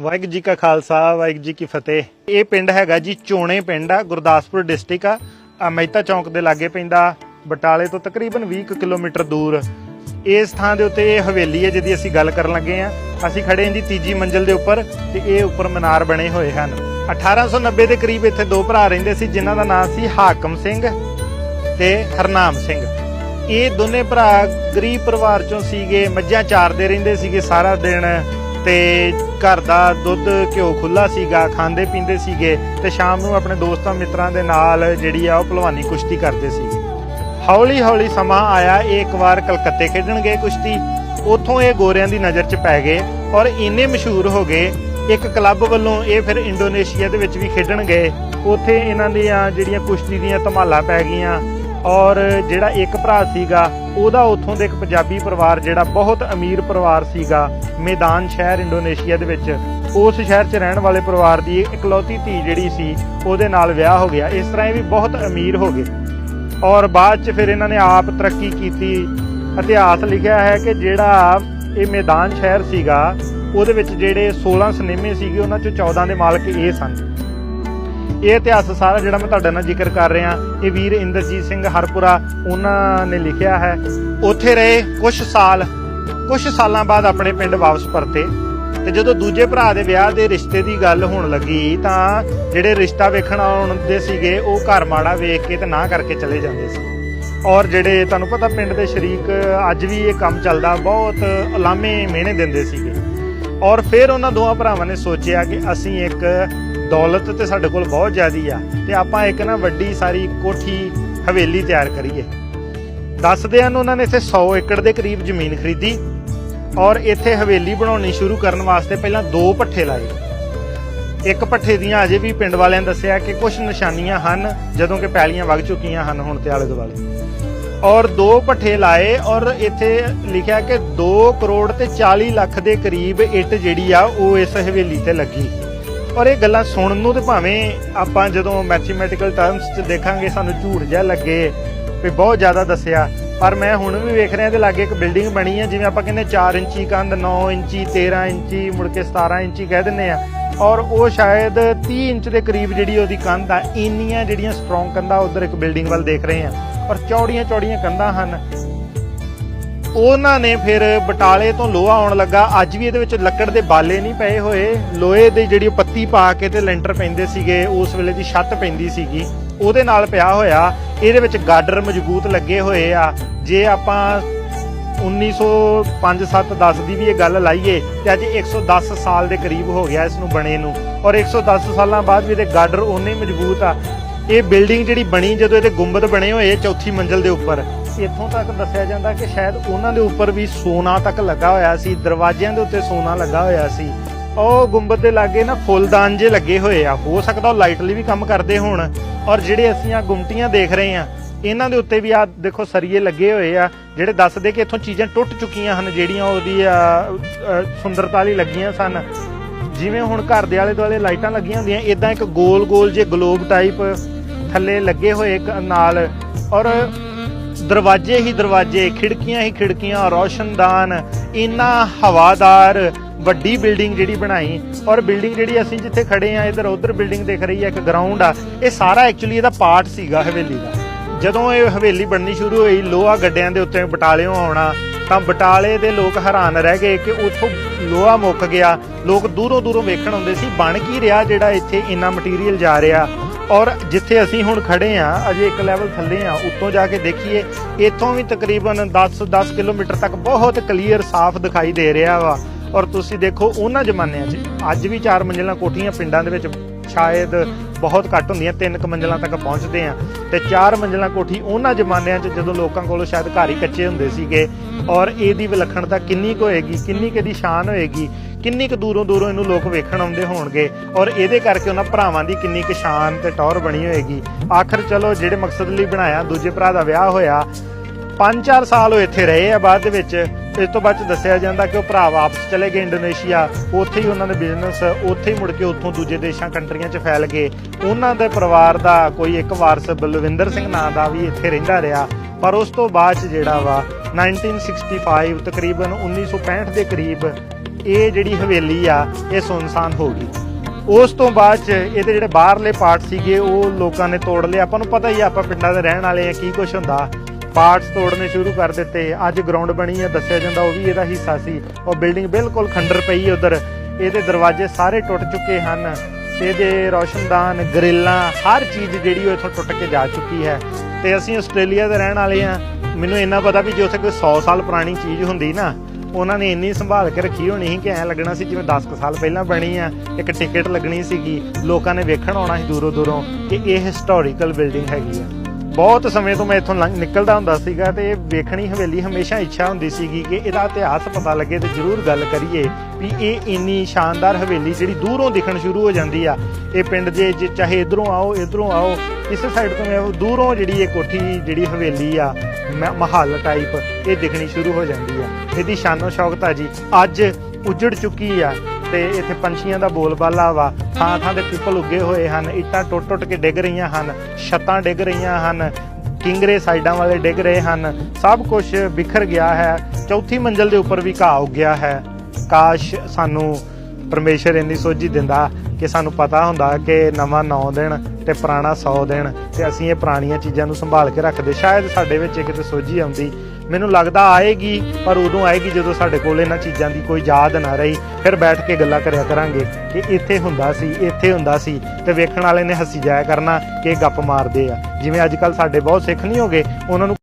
ਵਾਹਿਗੁਰੂ ਜੀ ਕਾ ਖਾਲਸਾ, ਵਾਹਿਗੁਰੂ ਜੀ ਕੀ ਫਤਿਹ। ਇਹ ਪਿੰਡ ਹੈਗਾ ਜੀ ਚੋਣੇ ਪਿੰਡ ਆ, ਗੁਰਦਾਸਪੁਰ ਡਿਸਟ੍ਰਿਕਟ ਆ। ਆ ਮਹਿਤਾ ਚੌਂਕ ਦੇ ਲਾਗੇ ਪੈਂਦਾ, ਬਟਾਲੇ ਤੋਂ ਤਕਰੀਬਨ 20 ਕੁ ਕਿਲੋਮੀਟਰ ਦੂਰ। ਇਸ ਥਾਂ ਦੇ ਉੱਤੇ ਇਹ ਹਵੇਲੀ ਹੈ ਜਿਹਦੀ ਅਸੀਂ ਗੱਲ ਕਰਨ ਲੱਗੇ ਆ। ਅਸੀਂ ਖੜੇ ਹਾਂ ਜੀ ਤੀਜੀ ਮੰਜ਼ਲ ਦੇ ਉੱਪਰ ਤੇ ਇਹ ਉੱਪਰ ਮਨਾਰ ਬਣੇ ਹੋਏ ਹਨ। 1890 ਦੇ ਕਰੀਬ ਇੱਥੇ ਦੋ ਭਰਾ ਰਹਿੰਦੇ ਸੀ, ਜਿਨ੍ਹਾਂ ਦਾ ਨਾਮ ਸੀ ਹਾਕਮ ਸਿੰਘ ਤੇ ਹਰਨਾਮ ਸਿੰਘ। ਇਹ ਦੋਨੇ ਭਰਾ ਗਰੀਬ ਪਰਿਵਾਰ ਚੋਂ ਸੀਗੇ, ਮੱਝਾਂ ਚਾਰਦੇ ਰਹਿੰਦੇ ਸੀਗੇ ਸਾਰਾ ਦਿਨ। ਤੇ ਘਰ ਦਾ ਦੁੱਧ ਘਿਓ ਖੁੱਲਾ ਸੀਗਾ, ਖਾਂਦੇ ਪੀਂਦੇ ਸੀਗੇ ਤੇ ਸ਼ਾਮ ਨੂੰ ਆਪਣੇ ਦੋਸਤਾਂ ਮਿੱਤਰਾਂ ਦੇ ਨਾਲ ਜਿਹੜੀ ਆ ਉਹ ਭਲਵਾਨੀ ਕੁਸ਼ਤੀ ਕਰਦੇ ਸੀਗੇ। ਹੌਲੀ ਹੌਲੀ ਸਮਾਂ ਆਇਆ, ਇਹ ਇੱਕ ਵਾਰ ਕਲਕੱਤੇ ਖੇਡਣ ਗਏ ਕੁਸ਼ਤੀ। ਉੱਥੋਂ ਇਹ ਗੋਰਿਆਂ ਦੀ ਨਜ਼ਰ 'ਚ ਪੈ ਗਏ ਔਰ ਇੰਨੇ ਮਸ਼ਹੂਰ ਹੋ ਗਏ, ਇੱਕ ਕਲੱਬ ਵੱਲੋਂ ਇਹ ਫਿਰ ਇੰਡੋਨੇਸ਼ੀਆ ਦੇ ਵਿੱਚ ਵੀ ਖੇਡਣ ਗਏ। ਉੱਥੇ ਇਹਨਾਂ ਦੀਆਂ ਜਿਹੜੀਆਂ ਕੁਸ਼ਤੀ ਦੀਆਂ ਧਮਾਲਾਂ ਪੈ ਗਈਆਂ ਔਰ ਜਿਹੜਾ ਇੱਕ ਭਰਾ ਸੀਗਾ, ਉਹਦਾ ਉੱਥੋਂ ਦੇ ਇੱਕ ਪੰਜਾਬੀ ਪਰਿਵਾਰ ਜਿਹੜਾ ਬਹੁਤ ਅਮੀਰ ਪਰਿਵਾਰ ਸੀਗਾ, ਮੈਦਾਨ ਸ਼ਹਿਰ ਇੰਡੋਨੇਸ਼ੀਆ ਦੇ ਵਿੱਚ, ਉਸ ਸ਼ਹਿਰ 'ਚ ਰਹਿਣ ਵਾਲੇ ਪਰਿਵਾਰ ਦੀ ਇਕਲੌਤੀ ਧੀ ਜਿਹੜੀ ਸੀ, ਉਹਦੇ ਨਾਲ ਵਿਆਹ ਹੋ ਗਿਆ। ਇਸ ਤਰ੍ਹਾਂ ਇਹ ਵੀ ਬਹੁਤ ਅਮੀਰ ਹੋ ਗਏ। ਔਰ ਬਾਅਦ 'ਚ ਫਿਰ ਇਹਨਾਂ ਨੇ ਆਪ ਤਰੱਕੀ ਕੀਤੀ, ਇਤਿਹਾਸ ਲਿਖਿਆ ਹੈ ਕਿ ਜਿਹੜਾ ਇਹ ਮੈਦਾਨ ਸ਼ਹਿਰ ਸੀਗਾ, ਉਹਦੇ ਵਿੱਚ ਜਿਹੜੇ 16 ਸਿਨੇਮੇ ਸੀਗੇ, ਉਹਨਾਂ 'ਚੋਂ 14 ਦੇ ਮਾਲਕ ਇਹ ਸਨ। ਇਹ ਇਤਿਹਾਸ ਸਾਰਾ ਜਿਹੜਾ ਮੈਂ ਤੁਹਾਡੇ ਨਾਲ ਜ਼ਿਕਰ ਕਰ ਰਿਹਾ, ਇਹ ਵੀਰ ਇੰਦਰਜੀਤ ਸਿੰਘ ਹਰਪੁਰਾ, ਉਹਨਾਂ ਨੇ ਲਿਖਿਆ ਹੈ। ਉੱਥੇ ਰਹੇ ਕੁਝ ਸਾਲ ਕੁਝ ਸਾਲਾਂ ਬਾਅਦ ਆਪਣੇ ਪਿੰਡ ਵਾਪਸ ਪਰਤੇ। ਤੇ ਜਦੋਂ ਦੂਜੇ ਭਰਾ ਦੇ ਵਿਆਹ ਦੇ ਰਿਸ਼ਤੇ ਦੀ ਗੱਲ ਹੋਣ ਲੱਗੀ, ਤਾਂ ਜਿਹੜੇ ਰਿਸ਼ਤਾ ਵੇਖਣ ਆਉਂਦੇ ਸੀਗੇ, ਉਹ ਘਰ ਮਾੜਾ ਵੇਖ ਕੇ ਤੇ ਨਾ ਕਰਕੇ ਚਲੇ ਜਾਂਦੇ ਸੀ। ਔਰ ਜਿਹੜੇ ਤੁਹਾਨੂੰ ਪਤਾ ਪਿੰਡ ਦੇ ਸ਼ਰੀਕ, ਅੱਜ ਵੀ ਇਹ ਕੰਮ ਚੱਲਦਾ, ਬਹੁਤ ਅਲਾਮੇ ਮਿਹਣੇ ਦਿੰਦੇ ਸੀਗੇ। ਔਰ ਫਿਰ ਉਹਨਾਂ ਦੋਹਾਂ ਭਰਾਵਾਂ ਨੇ ਸੋਚਿਆ ਕਿ ਅਸੀਂ ਇੱਕ ਦੌਲਤ ਤੇ ਸਾਡੇ ਕੋਲ ਬਹੁਤ ਜ਼ਿਆਦੀ ਆ, ਤੇ ਆਪਾਂ ਇੱਕ ਨਾ ਵੱਡੀ ਸਾਰੀ ਕੋਠੀ ਹਵੇਲੀ ਤਿਆਰ ਕਰੀਏ। ਦੱਸਦੇ ਹਨ ਉਹਨਾਂ ਨੇ ਇੱਥੇ 100 ਏਕੜ ਦੇ ਕਰੀਬ ਜ਼ਮੀਨ ਖਰੀਦੀ ਔਰ ਇੱਥੇ ਹਵੇਲੀ ਬਣਾਉਣੀ ਸ਼ੁਰੂ ਕਰਨ ਵਾਸਤੇ ਪਹਿਲਾਂ ਦੋ ਪੱਠੇ ਲਾਏ। ਇੱਕ ਪੱਠੇ ਦੀਆਂ ਅਜੇ ਵੀ ਪਿੰਡ ਵਾਲਿਆਂ ਦੱਸਿਆ ਕਿ ਕੁਝ ਨਿਸ਼ਾਨੀਆਂ ਹਨ, ਜਦੋਂ ਕਿ ਪੈਲੀਆਂ ਵਗ ਚੁੱਕੀਆਂ ਹਨ ਹੁਣ ਤੇ ਆਲੇ ਦੁਆਲੇ। ਔਰ ਦੋ ਪੱਠੇ ਲਾਏ ਔਰ ਇੱਥੇ ਲਿਖਿਆ ਕਿ 2 ਕਰੋੜ ਤੇ 40 ਲੱਖ ਦੇ ਕਰੀਬ ਇੱਟ ਜਿਹੜੀ ਆ, ਉਹ ਇਸ ਹਵੇਲੀ ਤੇ ਲੱਗੀ। ਔਰ ਇਹ ਗੱਲਾਂ ਸੁਣਨ ਨੂੰ ਤੇ ਭਾਵੇਂ ਆਪਾਂ ਜਦੋਂ ਮੈਥਮੈਟੀਕਲ ਟਰਮਸ 'ਚ ਦੇਖਾਂਗੇ, ਸਾਨੂੰ ਝੂਠ ਜਿਹਾ ਲੱਗੇ, ਵੀ ਬਹੁਤ ਜ਼ਿਆਦਾ ਦੱਸਿਆ, ਪਰ ਮੈਂ ਹੁਣ ਵੀ ਵੇਖ ਰਿਹਾ ਤੇ ਲਾਗੇ ਇੱਕ ਬਿਲਡਿੰਗ ਬਣੀ ਹੈ ਜਿਵੇਂ ਆਪਾਂ ਕਹਿੰਦੇ 4 ਇੰਚੀ ਕੰਧ 9 ਇੰਚੀ 13 ਇੰਚੀ, ਮੁੜ ਕੇ 17 ਇੰਚੀ ਕਹਿ ਦਿੰਨੇ ਆ। ਔਰ ਉਹ ਸ਼ਾਇਦ 30 ਇੰਚ ਦੇ ਕਰੀਬ ਜਿਹੜੀ ਉਹਦੀ ਕੰਧ ਆ, ਇੰਨੀਆਂ ਜਿਹੜੀਆਂ ਸਟਰੋਂਗ ਕੰਧਾਂ ਉਧਰ ਇੱਕ ਬਿਲਡਿੰਗ ਵੱਲ ਦੇਖ ਰਹੇ ਆ। ਔਰ ਚੌੜੀਆਂ ਚੌੜੀਆਂ ਕੰਧਾਂ ਹਨ ਉਹਨਾਂ ਨੇ ਫਿਰ ਬਟਾਲੇ ਤੋਂ ਲੋਹਾ ਆਉਣ ਲੱਗਾ। ਅੱਜ ਵੀ ਇਹਦੇ ਵਿੱਚ ਲੱਕੜ ਦੇ ਬਾਲੇ ਨਹੀਂ ਪਏ ਹੋਏ। ਲੋਹੇ ਦੇ ਜਿਹੜੀ ਪੱਤੀ ਪਾ ਕੇ ਤੇ ਲੈਂਟਰ ਪੈਂਦੇ ਸੀਗੇ, ਉਸ ਵੇਲੇ ਦੀ ਛੱਤ ਪੈਂਦੀ ਸੀਗੀ। ਉਹਦੇ ਨਾਲ ਪਿਆ ਹੋਇਆ। ਇਹਦੇ ਵਿੱਚ ਗਾਡਰ ਮਜ਼ਬੂਤ ਲੱਗੇ ਹੋਏ ਆ। ਜੇ ਆਪਾਂ 1905 7 10 ਦੀ ਵੀ ਇਹ ਗੱਲ ਲਾਈਏ, ਤੇ ਅੱਜ 110 ਸਾਲ ਦੇ ਕਰੀਬ ਹੋ ਗਿਆ ਇਸ ਨੂੰ ਬਣੇ ਨੂੰ। ਔਰ 110 ਸਾਲਾਂ ਬਾਅਦ ਵੀ ਇਹਦੇ ਗਾਡਰ ਓਨੇ ਮਜ਼ਬੂਤ ਆ। ਇਹ ਬਿਲਡਿੰਗ ਜਿਹੜੀ ਬਣੀ ਜਦੋਂ ਇਹਦੇ ਗੁੰਬਦ ਬਣੇ ਹੋਏ ਚੌਥੀ ਮੰਜ਼ਲ ਦੇ ਉੱਪਰ। ਇੱਥੋਂ ਤੱਕ ਦੱਸਿਆ ਜਾਂਦਾ ਕਿ ਸ਼ਾਇਦ ਉਹਨਾਂ ਦੇ ਉੱਪਰ ਵੀ ਸੋਨਾ ਤੱਕ ਲੱਗਾ ਹੋਇਆ ਸੀ, ਦਰਵਾਜ਼ਿਆਂ ਦੇ ਉੱਤੇ ਸੋਨਾ ਲੱਗਾ ਹੋਇਆ ਸੀ। ਉਹ ਗੁੰਬਦ ਦੇ ਲਾਗੇ ਨਾ ਫੁੱਲਦਾਨ ਜੇ ਲੱਗੇ ਹੋਏ ਆ, ਹੋ ਸਕਦਾ ਉਹ ਲਾਈਟ ਲਈ ਵੀ ਕੰਮ ਕਰਦੇ ਹੋਣ। ਔਰ ਜਿਹੜੇ ਅਸੀਂ ਆ ਗੁੰਮਟੀਆਂ ਦੇਖ ਰਹੇ ਆ, ਇਹਨਾਂ ਦੇ ਉੱਤੇ ਵੀ ਆ ਦੇਖੋ ਸਰੀਏ ਲੱਗੇ ਹੋਏ ਆ, ਜਿਹੜੇ ਦੱਸਦੇ ਕਿ ਇੱਥੋਂ ਚੀਜ਼ਾਂ ਟੁੱਟ ਚੁੱਕੀਆਂ ਹਨ, ਜਿਹੜੀਆਂ ਉਹਦੀ ਸੁੰਦਰਤਾ ਲਈ ਲੱਗੀਆਂ ਸਨ। ਜਿਵੇਂ ਹੁਣ ਘਰ ਦੇ ਆਲੇ ਦੁਆਲੇ ਲਾਈਟਾਂ ਲੱਗੀਆਂ ਹੁੰਦੀਆਂ ਇਦਾਂ ਇੱਕ ਗੋਲ ਗੋਲ ਜੇ ਗਲੋਬ ਟਾਈਪ ਥੱਲੇ ਲੱਗੇ ਹੋਏ ਇੱਕ ਨਾਲ। ਔਰ ਦਰਵਾਜ਼ੇ ਹੀ ਦਰਵਾਜ਼ੇ, ਖਿੜਕੀਆਂ ਹੀ ਖਿੜਕੀਆਂ, ਰੌਸ਼ਨਦਾਨ, ਇੰਨਾ ਹਵਾਦਾਰ, ਵੱਡੀ ਬਿਲਡਿੰਗ ਜਿਹੜੀ ਬਣਾਈ। ਔਰ ਬਿਲਡਿੰਗ ਜਿਹੜੀ ਅਸੀਂ ਜਿੱਥੇ ਖੜੇ ਆ, ਇਧਰ ਉਧਰ ਬਿਲਡਿੰਗ ਦਿਖ ਰਹੀ ਹੈ ਇੱਕ ਗਰਾਊਂਡ ਆ। ਇਹ ਸਾਰਾ ਐਕਚੁਅਲੀ ਇਹਦਾ ਪਾਰਟ ਸੀਗਾ ਹਵੇਲੀ ਦਾ। ਜਦੋਂ ਇਹ ਹਵੇਲੀ ਬਣਨੀ ਸ਼ੁਰੂ ਹੋਈ, ਲੋਹਾ ਗੱਡਿਆਂ ਦੇ ਉੱਤੇ ਬਟਾਲਿਓਂ ਆਉਣਾ, ਤਾਂ ਬਟਾਲੇ ਦੇ ਲੋਕ ਹੈਰਾਨ ਰਹਿ ਗਏ ਕਿ ਉੱਥੋਂ ਲੋਹਾ ਮੁੱਕ ਗਿਆ। ਲੋਕ ਦੂਰੋਂ ਦੂਰੋਂ ਵੇਖਣ ਆਉਂਦੇ ਸੀ, ਬਣ ਕੀ ਰਿਹਾ ਜਿਹੜਾ ਇੱਥੇ ਇੰਨਾ ਮਟੀਰੀਅਲ ਜਾ ਰਿਹਾ। ਔਰ ਜਿੱਥੇ ਅਸੀਂ ਹੁਣ ਖੜੇ ਆ, ਅਜੇ ਇੱਕ ਲੈਵਲ ਥੱਲੇ ਆ, ਉੱਤੋਂ ਜਾ ਕੇ ਦੇਖੀਏ, ਇੱਥੋਂ ਵੀ ਤਕਰੀਬਨ 10-10 ਕਿਲੋਮੀਟਰ ਤੱਕ ਬਹੁਤ ਕਲੀਅਰ ਸਾਫ਼ ਦਿਖਾਈ ਦੇ ਰਿਹਾ ਵਾ। ਔਰ ਤੁਸੀਂ ਦੇਖੋ, ਉਹਨਾਂ ਜ਼ਮਾਨਿਆਂ 'ਚ, ਅੱਜ ਵੀ ਚਾਰ ਮੰਜ਼ਿਲਾਂ ਕੋਠੀਆਂ ਪਿੰਡਾਂ ਦੇ ਵਿੱਚ ਸ਼ਾਇਦ ਬਹੁਤ ਘੱਟ ਹੁੰਦੀਆਂ, ਤਿੰਨ ਕੁ ਮੰਜ਼ਿਲਾਂ ਤੱਕ ਪਹੁੰਚਦੇ ਆ। ਤੇ ਚਾਰ ਮੰਜ਼ਿਲਾਂ ਕੋਠੀ ਉਹਨਾਂ ਜ਼ਮਾਨਿਆਂ 'ਚ ਜਦੋਂ ਲੋਕਾਂ ਕੋਲੋਂ ਸ਼ਾਇਦ ਘਰ ਹੀ ਕੱਚੇ ਹੁੰਦੇ ਸੀਗੇ, ਔਰ ਇਹਦੀ ਵਿਲੱਖਣਤਾ ਕਿੰਨੀ ਕੁ ਹੋਏਗੀ, ਕਿੰਨੀ ਕੁ ਦੀ ਸ਼ਾਨ ਹੋਏਗੀ ਕਿੰਨੀ ਕੁ ਦੂਰੋਂ ਦੂਰੋਂ ਇਹਨੂੰ ਲੋਕ ਵੇਖਣ ਆਉਂਦੇ ਹੋਣਗੇ ਔਰ ਇਹਦੇ ਕਰਕੇ ਉਹਨਾਂ ਭਰਾਵਾਂ ਦੀ ਕਿੰਨੀ ਕੁ ਸ਼ਾਨ ਤੇ ਟੌਰ ਬਣੀ ਹੋਏਗੀ। ਆਖਰ ਚਲੋ ਜਿਹੜੇ ਮਕਸਦ ਲਈ ਬਣਾਇਆ, ਦੂਜੇ ਭਰਾ ਦਾ ਵਿਆਹ ਹੋਇਆ 5-4 ਸਾਲ ਉਹ ਇੱਥੇ ਰਹੇ ਆ ਬਾਅਦ ਦੇ ਵਿੱਚ। ਇਸ ਤੋਂ ਬਾਅਦ ਚ ਦੱਸਿਆ ਜਾਂਦਾ ਕਿ ਉਹ ਭਰਾ ਵਾਪਸ ਚਲੇ ਗਏ ਇੰਡੋਨੇਸ਼ੀਆ। ਉੱਥੇ ਹੀ ਉਹਨਾਂ ਦੇ ਬਿਜ਼ਨਸ ਉੱਥੇ ਹੀ ਮੁੜ ਕੇ ਉੱਥੋਂ ਦੂਜੇ ਦੇਸ਼ਾਂ ਕੰਟਰੀਆਂ 'ਚ ਫੈਲ ਗਏ। ਉਹਨਾਂ ਦੇ ਪਰਿਵਾਰ ਦਾ ਕੋਈ ਇੱਕ ਵਾਰਸ ਬਲਵਿੰਦਰ ਸਿੰਘ ਨਾਂ ਦਾ ਵੀ ਇੱਥੇ ਰਹਿੰਦਾ ਰਿਹਾ। ਪਰ ਉਸ ਤੋਂ ਬਾਅਦ ਚ ਜਿਹੜਾ ਵਾ 1965 ਤਕਰੀਬਨ 1965 ਦੇ ਕਰੀਬ ਇਹ ਜਿਹੜੀ ਹਵੇਲੀ ਆ, ਇਹ ਸੁਨਸਾਨ ਹੋ ਗਈ। ਉਸ ਤੋਂ ਬਾਅਦ ਚ ਇਹਦੇ ਜਿਹੜੇ ਬਾਹਰਲੇ ਪਾਰਟ ਸੀਗੇ, ਉਹ ਲੋਕਾਂ ਨੇ ਤੋੜ ਲਏ। ਆਪਾਂ ਨੂੰ ਪਤਾ ਹੀ ਆ, ਆਪਾਂ ਪਿੰਡਾਂ ਦੇ ਰਹਿਣ ਵਾਲੇ ਆ, ਕੀ ਕੁਝ ਹੁੰਦਾ। ਪਾਰਟਸ ਤੋੜਨੇ ਸ਼ੁਰੂ ਕਰ ਦਿੱਤੇ। ਅੱਜ ਗਰਾਊਂਡ ਬਣੀ ਹੈ ਦੱਸਿਆ ਜਾਂਦਾ ਉਹ ਵੀ ਇਹਦਾ ਹਿੱਸਾ ਸੀ। ਉਹ ਬਿਲਡਿੰਗ ਬਿਲਕੁਲ ਖੰਡਰ ਪਈ ਉਧਰ। ਇਹਦੇ ਦਰਵਾਜ਼ੇ ਸਾਰੇ ਟੁੱਟ ਚੁੱਕੇ ਹਨ। ਇਹਦੇ ਰੋਸ਼ਨਦਾਨ, ਗਰਿੱਲਾਂ, ਹਰ ਚੀਜ਼ ਜਿਹੜੀ ਉਹ ਇੱਥੋਂ ਟੁੱਟ ਕੇ ਜਾ ਚੁੱਕੀ ਹੈ। ਤੇ ਅਸੀਂ ਆਸਟ੍ਰੇਲੀਆ ਦੇ ਰਹਿਣ ਵਾਲੇ ਆ। ਮੈਨੂੰ ਇੰਨਾ ਪਤਾ ਵੀ ਜੇ ਉੱਥੇ ਕੋਈ 100 ਸਾਲ ਪੁਰਾਣੀ ਚੀਜ਼ ਹੁੰਦੀ ਨਾ ਉਹਨਾਂ ਨੇ ਇੰਨੀ ਸੰਭਾਲ ਕੇ ਰੱਖੀ ਹੋਣੀ ਸੀ ਕਿ ਐਂ ਲੱਗਣਾ ਸੀ ਜਿਵੇਂ 10 ਕੁ ਸਾਲ ਪਹਿਲਾਂ ਬਣੀ ਆ, ਇੱਕ ਟਿਕਟ ਲੱਗਣੀ ਸੀਗੀ, ਲੋਕਾਂ ਨੇ ਵੇਖਣ ਆਉਣਾ ਸੀ ਦੂਰੋਂ ਦੂਰੋਂ ਕਿ ਇਹ ਹਿਸਟੋਰੀਕਲ ਬਿਲਡਿੰਗ ਹੈਗੀ ਆ। ਬਹੁਤ ਸਮੇਂ ਤੋਂ ਮੈਂ ਇੱਥੋਂ ਲੰਘ- ਨਿਕਲਦਾ ਹੁੰਦਾ ਸੀਗਾ ਤੇ ਇਹ ਵੇਖਣੀ ਹਵੇਲੀ ਹਮੇਸ਼ਾ ਇੱਛਾ ਹੁੰਦੀ ਸੀਗੀ ਕਿ ਇਹਦਾ ਇਤਿਹਾਸ ਪਤਾ ਲੱਗੇ ਤੇ ਜ਼ਰੂਰ ਗੱਲ ਕਰੀਏ ਵੀ ਇਹ ਇੰਨੀ ਸ਼ਾਨਦਾਰ ਹਵੇਲੀ ਜਿਹੜੀ ਦੂਰੋਂ ਦਿਖਣ ਸ਼ੁਰੂ ਹੋ ਜਾਂਦੀ ਆ, ਇਹ ਪਿੰਡ ਦੇ ਜੇ ਚਾਹੇ ਇਧਰੋਂ ਆਓ ਇਧਰੋਂ ਆਓ, ਇਸ ਸਾਈਡ ਤੋਂ ਮੈਂ ਦੂਰੋਂ ਜਿਹੜੀ ਇਹ ਕੋਠੀ, ਜਿਹੜੀ ਹਵੇਲੀ ਆ ਮ- ਮਹੱਲ ਟਾਈਪ ਇਹ ਦਿਖਣੀ ਸ਼ੁਰੂ ਹੋ ਜਾਂਦੀ ਆ। ਇਹਦੀ ਸ਼ਾਨੋ ਸ਼ੌਕਤ ਆ ਜੀ। ਅੱਜ ਉਜੜ ਚੁੱਕੀ ਆ ਤੇ ਇੱਥੇ ਪੰਛੀਆਂ ਦਾ ਬੋਲਬਾਲਾ ਵਾ। ਥਾਂ ਥਾਂ ਦੇ ਪਿੱਪਲ ਉੱਗੇ ਹੋਏ ਹਨ। ਇੱਟਾਂ ਟੁੱਟ ਟੁੱਟ ਕੇ ਡਿੱਗ ਰਹੀਆਂ ਹਨ। ਛੱਤਾਂ ਡਿੱਗ ਰਹੀਆਂ ਹਨ। ਕਿੰਗਰੇ ਸਾਈਡਾਂ ਵਾਲੇ ਡਿੱਗ ਰਹੇ ਹਨ। ਸਭ ਕੁਝ ਬਿਖਰ ਗਿਆ ਹੈ। ਚੌਥੀ ਮੰਜ਼ਲ ਦੇ ਉੱਪਰ ਵੀ ਘਾਹ ਉੱਗਿਆ ਹੈ। ਕਾਸ਼ ਸਾਨੂੰ ਪਰਮੇਸ਼ਰ ਇੰਨੀ ਸੋਝੀ ਦਿੰਦਾ। ਕਿ ਸਾਨੂੰ ਪਤਾ ਹੁੰਦਾ ਕਿ ਨਵਾਂ 9 ਦਿਨ ਤੇ ਪੁਰਾਣਾ 100 ਦਿਨ ਤੇ ਅਸੀਂ ਇਹ ਪੁਰਾਣੀਆਂ ਚੀਜ਼ਾਂ ਨੂੰ ਸੰਭਾਲ ਕੇ ਰੱਖਦੇ। ਸ਼ਾਇਦ ਸਾਡੇ ਵਿੱਚ ਇੱਕ ਕਿਤੇ ਸੋਝੀ ਆਉਂਦੀ। ਮੈਨੂੰ ਲੱਗਦਾ ਆਏਗੀ, ਪਰ ਉਦੋਂ ਆਏਗੀ ਜਦੋਂ ਸਾਡੇ ਕੋਲ ਇਹਨਾਂ ਚੀਜ਼ਾਂ ਦੀ ਕੋਈ ਯਾਦ ਨਾ ਰਹੀ। ਫਿਰ ਬੈਠ ਕੇ ਗੱਲਾਂ ਕਰਿਆ ਕਰਾਂਗੇ ਕਿ ਇੱਥੇ ਹੁੰਦਾ ਸੀ, ਇੱਥੇ ਹੁੰਦਾ ਸੀ ਤੇ ਵੇਖਣ ਵਾਲੇ ਨੇ ਹੱਸੀ ਜਾਇਆ ਕਰਨਾ ਕਿ ਗੱਪ ਮਾਰਦੇ ਆ। ਜਿਵੇਂ ਅੱਜ ਕੱਲ ਸਾਡੇ ਬਹੁਤ ਸਿੱਖ ਨਹੀਂ ਹੋਗੇ, ਉਹਨਾਂ ਨੂੰ